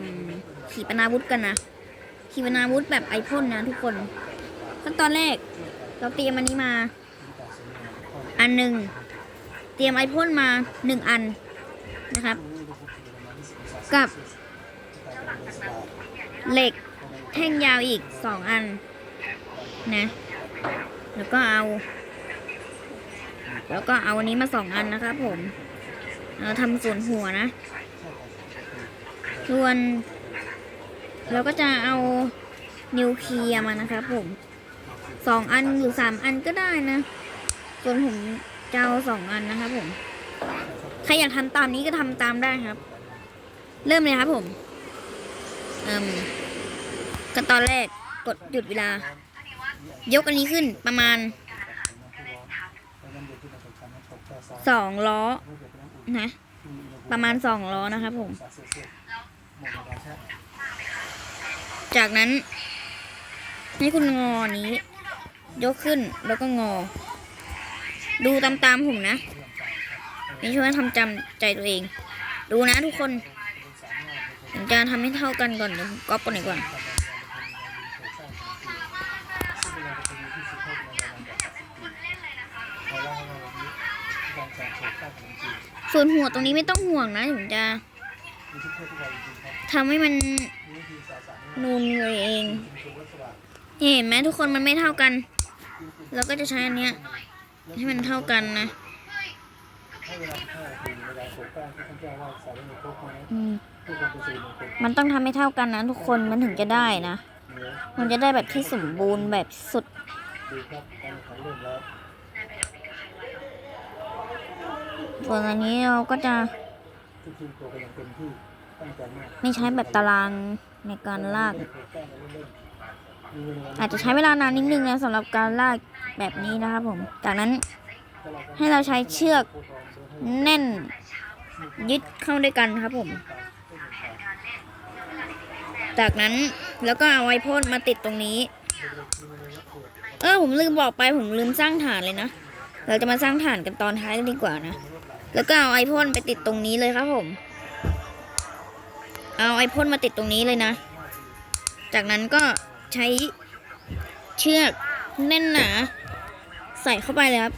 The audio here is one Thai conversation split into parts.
มขีปนาวุธกันนะขีปนาวุธแบบไอพ่นนะทุกคนขั้นตอนแรก เราเตรียมอันนี้มา อันหนึ่งเตรียมไอพ่นมาหนึ่งอันนะครับ กับ เหล็กแท่งยาวอีกสองอันนะ แล้วก็เอา แล้วก็เอาอันนี้มาสองอันนะครับผม เราทำส่วนหัวนะ ส่วน เราก็จะเอานิวเคลียร์มานะครับผมสองอันหรือสามอันก็ได้นะ ส่วนผมจะเอาสองอันนะครับผมใครอยากทำตามนี้ก็ทำตามได้ครับ เริ่มเลยครับผมเอ่มขั้นตอนแรกกดหยุดเวลา ยกอันนี้ขึ้นประมาณสองล้อนะประมาณสองล้อนะครับผม จากนั้นให้คุณงอนี้ ยกขึ้นแล้วก็งอ ดูตามๆผมนะนี่ช่วยทำจำใจตัวเอง ดูนะทุกคนผมจะทำให้เท่ากันก่อนเดี๋ยวก๊อปกันหน่อยก่อน ส่วนหัวตรงนี้ไม่ต้องห่วงนะผมจะ ทำให้มันนูนเลยเองนี่เห็นไหมทุกคนมันไม่เท่ากัน เราก็จะใช้อันเนี้ยให้มันเท่ากันนะอืมมันต้องทำให้เท่ากันนะทุกคนมันถึงจะได้นะ มันจะได้แบบที่สมบูรณ์แบบสุดส่วนอันนี้เราก็จะ ไม่ใช้แบบตารางในการลาก อาจจะใช้เวลานานนิดนึงนะสำหรับการลากแบบนี้นะครับผม จากนั้นให้เราใช้เชือกแน่นยึดเข้าด้วยกันครับผม จากนั้นแล้วก็เอาไอพ่นมาติดตรงนี้ เออผมลืมบอกไปผมลืมสร้างฐานเลยนะ เราจะมาสร้างฐานกันตอนท้ายดีกว่านะ แล้วก็เอาไอพ่นไปติดตรงนี้เลยครับผม เอาไอพ่นมาติดตรงนี้เลยนะ จากนั้นก็ใช้เชือกแน่นหนาใส่เข้าไปเลยครับ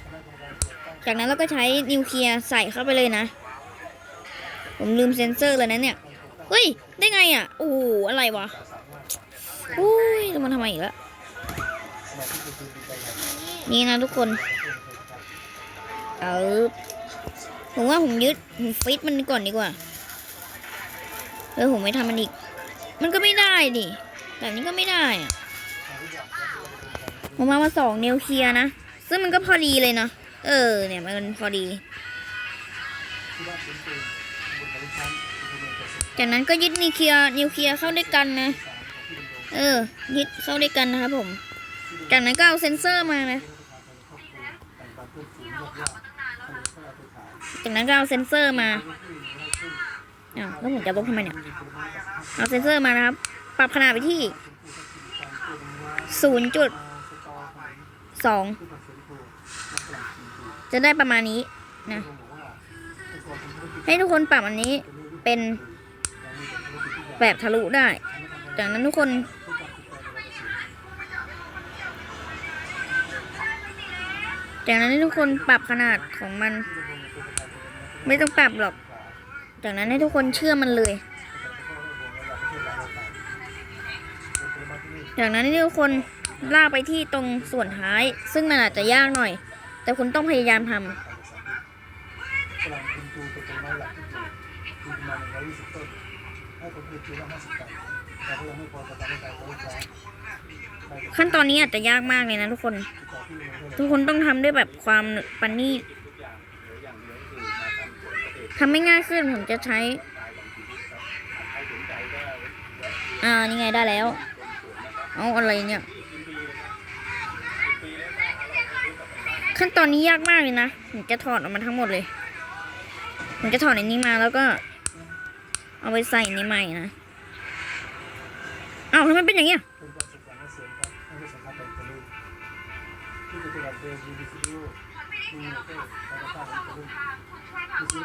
จากนั้นเราก็ใช้นิวเคลียร์ใส่เข้าไปเลยนะ ผมลืมเซ็นเซอร์เลยนะเนี่ย เฮ้ย ได้ไงอะ โอ้โหอะไรวะอุ้ยจะมาทำไมอีกแล้วนี่นะทุกคน เออ ผมว่าผมยึดผมฟิตมันก่อนดีกว่าเออผมไม่ทำมันอีก มันก็ไม่ได้ดิแบบนี้ก็ไม่ได้อะผมมามาสองเนวเคลียนะ ซึ่งมันก็พอดีเลยเนาะเออ เนี่ยมันพอดี จากนั้นก็ยึดนิวเคลียนิวเคลียเข้าด้วยกันนะ เออ ยึดเข้าด้วยกันนะครับผม จากนั้นก็เอาเซนเซอร์มานะ จากนั้นก็เอาเซนเซอร์มาอ้าวแล้วผมจะลบทำไมเนี่ย เอาเซนเซอร์มานะครับ ปรับขนาดไปที่ศูนย์จุดสองจะได้ประมาณนี้นะ ให้ทุกคนปรับอันนี้เป็นแบบทะลุได้ จากนั้นทุกคน จากนั้นให้ทุกคนปรับขนาดของมัน ไม่ต้องปรับหรอก จากนั้นให้ทุกคนเชื่อมันเลย จากนั้นให้ทุกคนลากไปที่ตรงส่วนท้าย ซึ่งมันอาจจะยากหน่อย แต่คุณต้องพยายามทำขั้นตอนนี้อาจจะยากมากเลยนะทุกคน ทุกคนต้องทำด้วยแบบความปันนี่ ทำไม่ง่ายขึ้นผมจะใช้ อ่า นี่ไงได้แล้ว เอาอะไรเนี่ย ขั้นตอนนี้ยากมากเลยนะ ผมจะถอดออกมาทั้งหมดเลย ผมจะถอดในนี้มาแล้วก็ เอาไปใส่ในใหม่นะเอ้าทำไมเป็นอย่างเงี้ย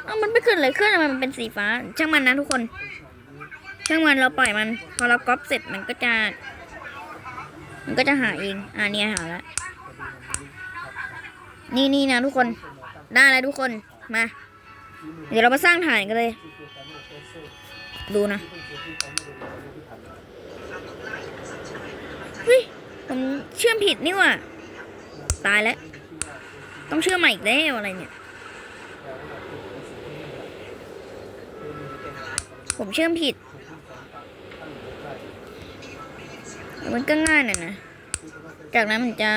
เอ้ามันไม่ขึ้นเลยเครื่องทำไมมันเป็นสีฟ้า ช่างมันนะทุกคน ช่างมันเราปล่อยมัน พอเราก๊อปเสร็จมันก็จะ มันก็จะหาเอง อ่าเนี่ยหาแล้วนี่นี่นะทุกคน ได้แล้วทุกคน มา เดี๋ยวเรามาสร้างฐานกันเลย ดูนะเฮ้ยผมเชื่อมผิดนี่ว่า ตายแล้ว ต้องเชื่อมใหม่อีกแล้วอะไรเนี่ย ผมเชื่อมผิด มันก็ง่ายน่ะนะ จากนั้นมันจะ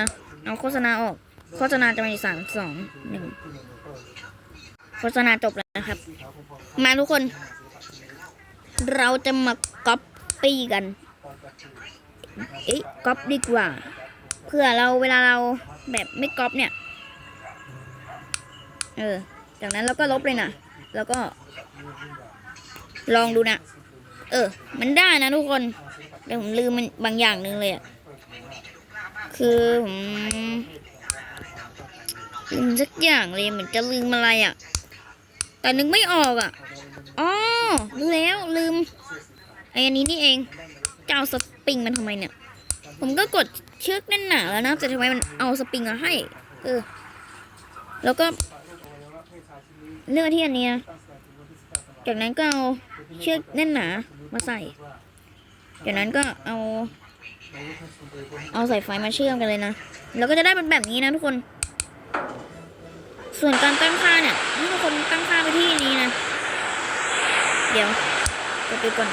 เอาโฆษณาออก โฆษณาจะมีสามสองหนึ่งโฆษณาจบแล้วนะครับ มาทุกคน เราจะมาก๊อปปี้กัน เอ๊ะก๊อปดีกว่า เพื่อเราเวลาเรา แบบไม่ก๊อปเนี่ย เออ จากนั้นเราก็ลบเลยนะ แล้วก็ ลองดูนะ เออ มันได้นะทุกคนแต่ผมลืมมันบางอย่างหนึ่งเลยอะคือผมลืมสักอย่างเลยเหมือนจะลืมอะไรอะแต่นึกไม่ออกอะอ๋อรู้แล้วลืมไอ้อันนี้นี่เองจะเอาสปริงมันทำไมเนี่ย ผมก็กดเชือกแน่นหนาแล้วนะแต่ทำไมมันเอาสปริงมาให้ เออ แล้วก็เลือกที่อันนี้จากนั้นก็เอาเชือกแน่นหนามาใส่ จากนั้นก็เอา เอาสายไฟมาเชื่อมกันเลยนะ แล้วก็จะได้เป็นแบบนี้นะทุกคน ส่วนการตั้งค่าเนี่ยให้ทุกคนตั้งค่าไปที่นี้นะ เดี๋ยวกดไปก่อน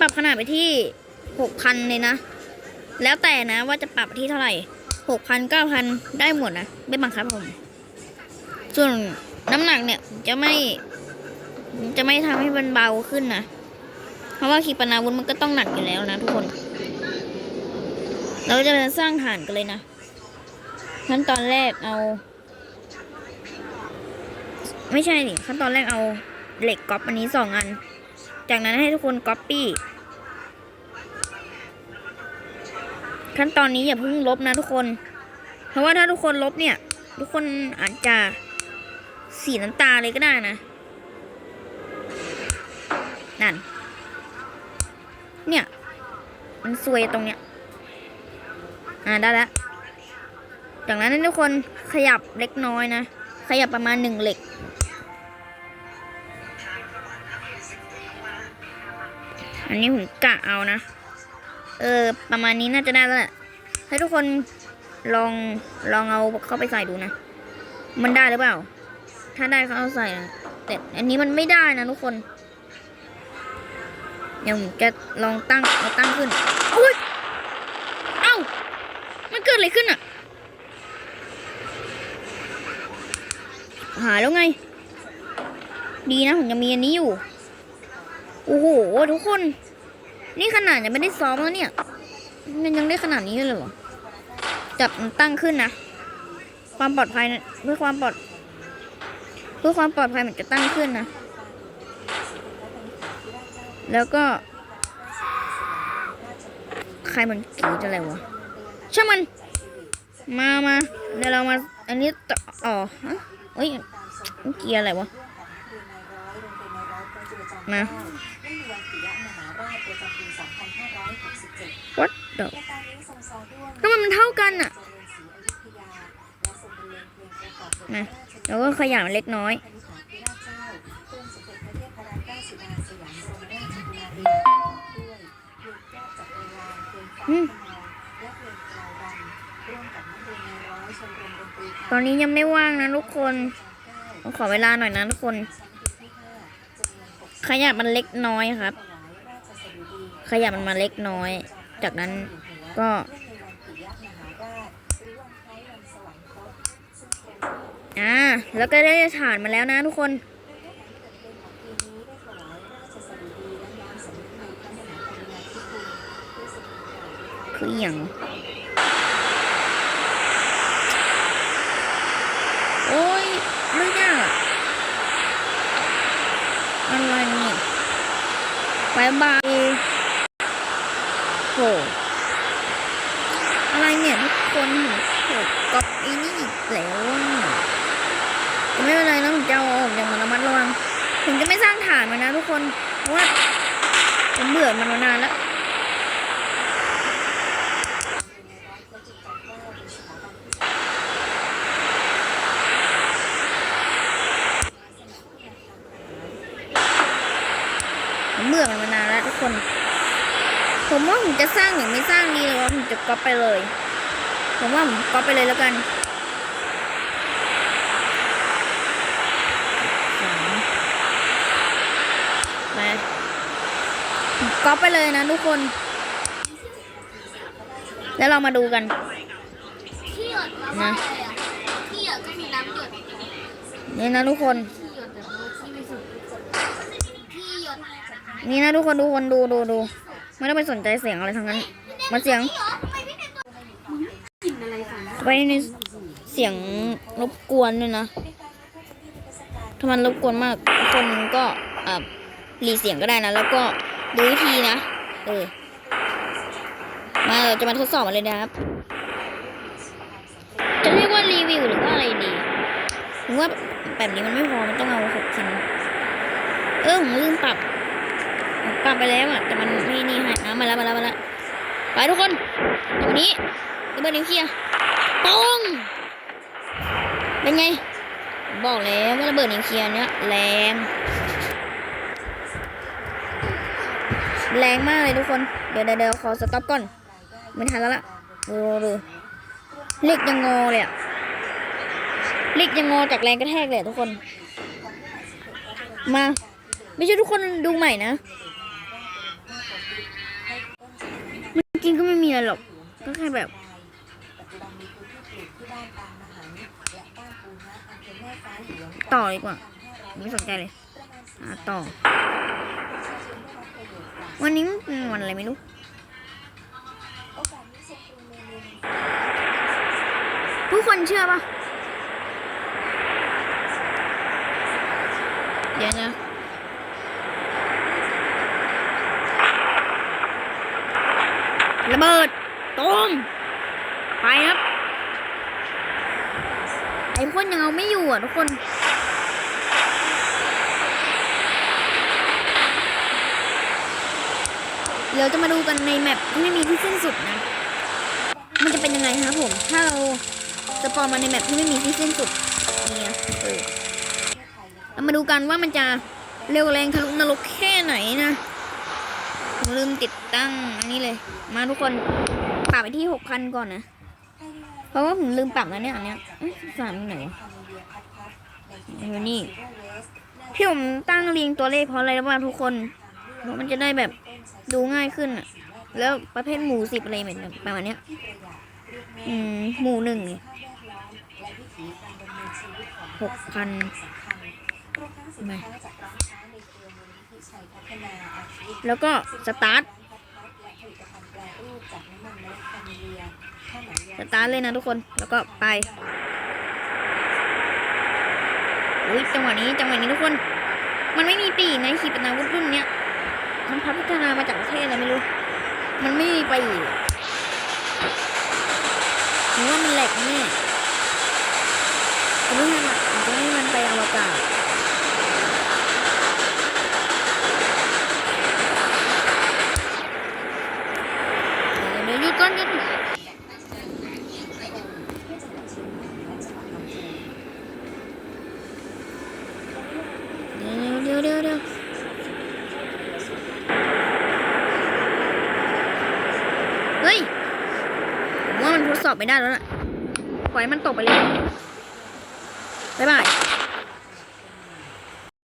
ปรับขนาดไปที่ หกพันเลยนะ แล้วแต่นะว่าจะปรับที่เท่าไหร่หกพันเก้าพันได้หมดนะ ไม่บังคับผม ส่วนน้ำหนักเนี่ยจะไม่ จะไม่ทำให้มันเบาขึ้นนะ เพราะว่าขีปนาวุธมันก็ต้องหนักอยู่แล้วนะทุกคน เราจะสร้างฐานกันเลยนะขั้นตอนแรกเอา ไม่ใช่ดิขั้นตอนแรกเอาเหล็กก๊อปอันนี้สองอัน จากนั้นให้ทุกคนก๊อปปี้ ขั้นตอนนี้อย่าเพิ่งลบนะทุกคน เพราะว่าถ้าทุกคนลบเนี่ย ทุกคนอาจจะสีน้ำตาเลยก็ได้นะ นั่น เนี่ย มันซวยตรงเนี้ย อ่าได้แล้วจากนั้นทุกคนขยับเล็กน้อยนะ ขยับประมาณหนึ่งเหล็ก อันนี้ผมกะเอานะ เออ ประมาณนี้น่าจะได้แล้วแหละให้ทุกคนลองลองเอาเข้าไปใส่ดูนะ มันได้หรือเปล่า ถ้าได้ก็เอาใส่นะแต่อันนี้มันไม่ได้นะทุกคนเดี๋ยวผมจะลองตั้งเอาตั้งขึ้นอุ้ยเอ้ามันเกิดอะไรขึ้นอะหาแล้วไง ดีนะผมยังมีอันนี้อยู่ โอ้โห ทุกคน นี่ขนาดยังไม่ได้ซ้อมแล้วเนี่ย มันยังได้ขนาดนี้เลยเหรอ จับมันตั้งขึ้นนะ ความปลอดภัยเพื่อความปลอดเพื่อความปลอดภัยมันจะตั้งขึ้นนะ แล้วก็ ใครมันกรีดอะไรวะ ช่างมัน มามาเดี๋ยวเรามา อันนี้ต่ออ๋อฮะเอ้ยเกียร์อะไรวะ มา มาแล้วก็ขยับเล็กน้อยตอนนี้ยังไม่ว่างนะทุกคนขอเวลาหน่อยนะทุกคน ขยับมันเล็กน้อยครับ ขยับมันมาเล็กน้อย จากนั้นก็ อ่าแล้วก็ได้ฐานมาแล้วนะทุกคน คืออย่างโอ้ยไม่ยากอะไรเนี่ยบายบายโหอะไรเนี่ยทุกคนโหก๊อปอีนี่อีกแล้วอะ ไม่เป็นไรนะผมจะเอาออกอย่างระมัดระวังผมจะไม่สร้างฐานมันนะทุกคนเพราะว่าผมเบื่อมันมานานแล้วผมเบื่อมันมานานแล้วทุกคน ผมว่าผมจะสร้างหรือไม่สร้างดีเลยว่าผมจะก๊อปไปเลย ผมว่าผมก๊อปไปเลยแล้วกันสามมาผม ก๊อปไปเลยนะทุกคน แล้วเรามาดูกันที่หยดแปลว่าอะไรอะที่หยดก็มีน้ำหยดนี่นะทุกคนที่หยดแต่ว่าที่ไม่สุดที่หยดนี่นะทุกคนทุกคนดูดูดูไม่ต้องไปสนใจเสียงอะไรทั้งนั้นมาเสียงกินอะไรสันไว้ในเสียงรบกวนด้วยนะถ้ามันรบกวนมากทุกคนก็อ่ารีเสียงก็ได้นะ แล้วก็ ดูวิธีนะ เออ มาเราจะมาทดสอบกันเลยนะครับ จะเรียกว่ารีวิวหรือว่าอะไรดีผมว่าแบบนี้มันไม่พอ มันต้องเอาหกพันเออผมลืมปรับปรับไปแล้วอะ แต่มันไม่นี่ให้อะมาแล้วมาแล้วมาแล้วไปทุกคนเดี๋ยววันนี้ระเบิดนิวเคลียร์ปุ้งเป็นไง บอกแล้วว่าระเบิดนิวเคลียร์เนี้ยแรง แรงมากเลยทุกคน เดี๋ยวเดี๋ยวขอสต็อปก่อน ไม่ทันแล้วล่ะดูดูเหล็กยังงอเลยอะเล็กยังงอจากแรงกระแทกเลยทุกคน มา ไม่ใช่ทุกคนดูใหม่นะมื่อกี้ก็ไม่มีอะไรหรอก ก็แค่แบบต่อดีกว่า ไม่สนใจเลย อ่าต่อ วันนี้เป็นวันอะไรไม่รู้ทุกคนเชื่อปะเดี๋ยวนะระเบิดตูมไปครับ ไอ้พ่นยังเอาไม่อยู่อะทุกคน เดี๋ยวจะมาดูกันในแมปที่ไม่มีที่สิ้นสุดนะ มันจะเป็นยังไงครับผม ถ้าเราสปอนมาในแมปที่ไม่มีที่สิ้นสุดเนี่ยเออเรามาดูกันว่ามันจะเร็วแรงทะลุนรกแค่ไหนนะผมลืมติดตั้งอันนี้เลย มาทุกคนปรับไปที่หกพันก่อนนะ เพราะว่าผมลืมปรับแล้วเนี่ยอันเนี้ยสามไหนวะอยู่นี่ที่ผมตั้งเรียงตัวเลขเพราะอะไรรู้ป่ะทุกคน มันจะได้แบบดูง่ายขึ้นอะแล้วประเภทหมู่สิบอะไรแบบประมาณเนี้ยอืมหมู่หนึ่งหกพันมาแล้วก็สตาร์ทสตาร์ทเลยนะทุกคนแล้วก็ไปอุ้ยจังหวะนี้จังหวะนี้ทุกคน มันไม่มีปีกในะขีปนาวุธรุ่นเนี้ย มันพัฒนามาจากประเทศอะไรไม่รู้ มันไม่มีปีกหรือว่ามันแหลกแน่ไม่ให้มันผมจะให้มันไปอวกาศเดี๋ยวหยุดก่อนหยุด เดี๋ยวเดี๋ยวเดี๋ยวเดี๋ยวเฮ้ย ผมว่ามันทดสอบไม่ได้แล้วล่ะปล่อยให้มันตกไปเลย บ๊ายบาย